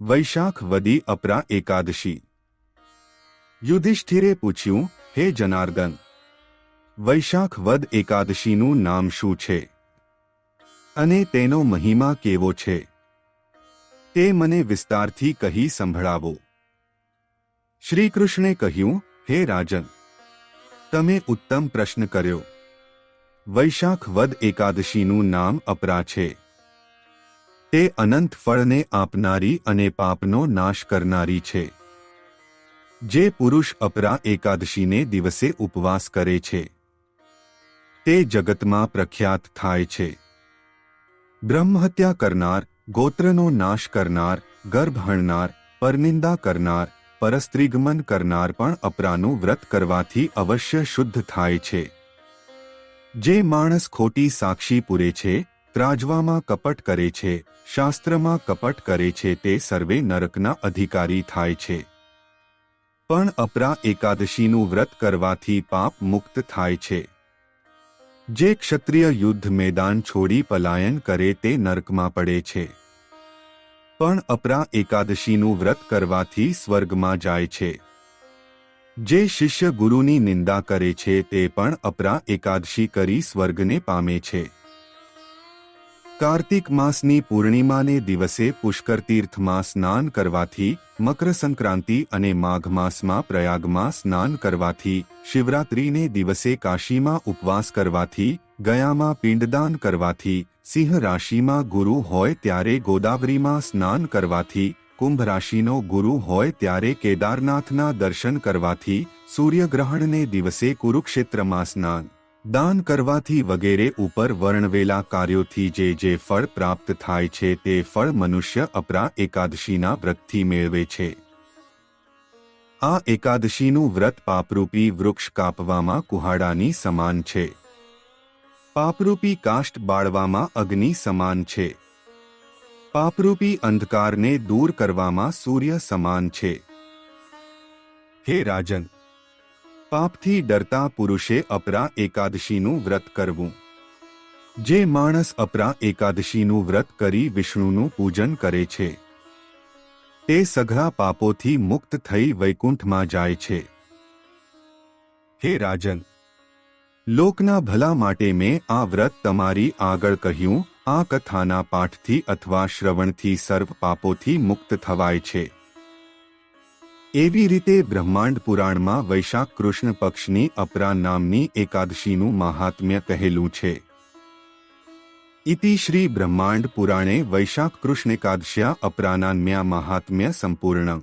વૈશાખ વદી અપરા એકાદશી. યુધિષ્ઠિરે પૂછ્યું, હે જનાર્દન, વૈશાખ વદ એકાદશીનું નામ શું છે? અને તેનો મહિમા કેવો છે? તે મને વિસ્તારથી કહી સંભળાવો. શ્રીકૃષ્ણે કહ્યું, હે રાજન, તમે ઉત્તમ પ્રશ્ન કર્યો. વૈશાખ વદ એકાદશીનું નામ અપરા છે. તે અનંત ફળને આપનારી અને પાપનો નાશ કરનારી છે. જે પુરુષ અપરા એકાદશીને દિવસે ઉપવાસ કરે છે. તે જગતમાં પ્રખ્યાત થાય છે. બ્રહ્મહત્યા કરનાર, ગોત્રનો નાશ કરનાર, ગર્ભ હણનાર, પરનિંદા કરનાર, પરસ્ત્રીગમન કરનાર પણ અપરાનું વ્રત કરવાથી અવશ્ય શુદ્ધ થાય છે. જે માણસ ખોટી સાક્ષી પૂરે છે ત્રાજવામાં કપટ કરે છે, શાસ્ત્રમાં કપટ કરે છે તે સર્વે નરકના અધિકારી થાય છે. પણ અપરા એકાદશીનું વ્રત કરવાથી પાપ મુક્ત થાય છે. જે ક્ષત્રિય યુદ્ધ મેદાન છોડી પલાયન કરે તે નરકમાં પડે છે. પણ અપરા એકાદશીનું વ્રત કરવાથી સ્વર્ગમાં જાય છે. જે શિષ્ય ગુરુની નિંદા કરે છે તે પણ અપરા એકાદશી કરી સ્વર્ગને પામે છે. કાર્તિક માસની પૂર્ણિમાને દિવસે પુષ્કર તીર્થમાં સ્નાન કરવાથી મકર સંક્રાંતિ અને માઘ માસમાં પ્રયાગમાં સ્નાન કરવાથી, શિવરાત્રીને દિવસે કાશીમાં ઉપવાસ કરવાથી, ગયામાં પિંડદાન કરવાથી, સિંહ રાશિમાં ગુરુ હોય ત્યારે ગોદાવરીમાં સ્નાન કરવાથી, કુંભ રાશિનો ગુરુ હોય ત્યારે કેદારનાથના દર્શન કરવાથી, સૂર્યગ્રહણને દિવસે કુરુક્ષેત્રમાં સ્નાન દાન કરવાથી વગેરે ઉપર વર્ણવેલા કાર્યોથી જે જે ફળ પ્રાપ્ત થાય છે તે ફળ મનુષ્ય અપરા એકાદશીના વ્રતથી મેળવે છે. આ એકાદશીનું વ્રત પાપરૂપી વૃક્ષ કાપવામાં કુહાડાની સમાન છે. પાપરૂપી કાષ્ટ બાળવામાં અગ્નિ સમાન છે. પાપરૂપી અંધકારને દૂર કરવામાં સૂર્ય સમાન છે. હે રાજન પાપથી ડરતા પુરુષે અપરા એકાદશીનું વ્રત કરવું. જે માણસ અપરા એકાદશીનું વ્રત કરી વિષ્ણુનું પૂજન કરે છે. તે સઘળા પાપોથી મુક્ત થઈ વૈકુંઠમાં જાય છે. હે રાજન! લોકના ભલા માટે મેં આ વ્રત તમારી આગળ કહ્યું, આ કથાના પાઠથી અથવા શ્રવણથી સર્વ પાપોથી મુક્ત થવાય છે. એવી રીતે બ્રહ્માંડ પુરાણમાં વૈશાખ કૃષ્ણ પક્ષની અપરા નામની એકાદશીનું મહાત્મ્ય કહેલું છે. ઇતિ શ્રી બ્રહ્માંડ પુરાણે વૈશાખ કૃષ્ણ એકાદશ્યા અપરાનાન્મ્યા મહાત્મ્ય સંપૂર્ણ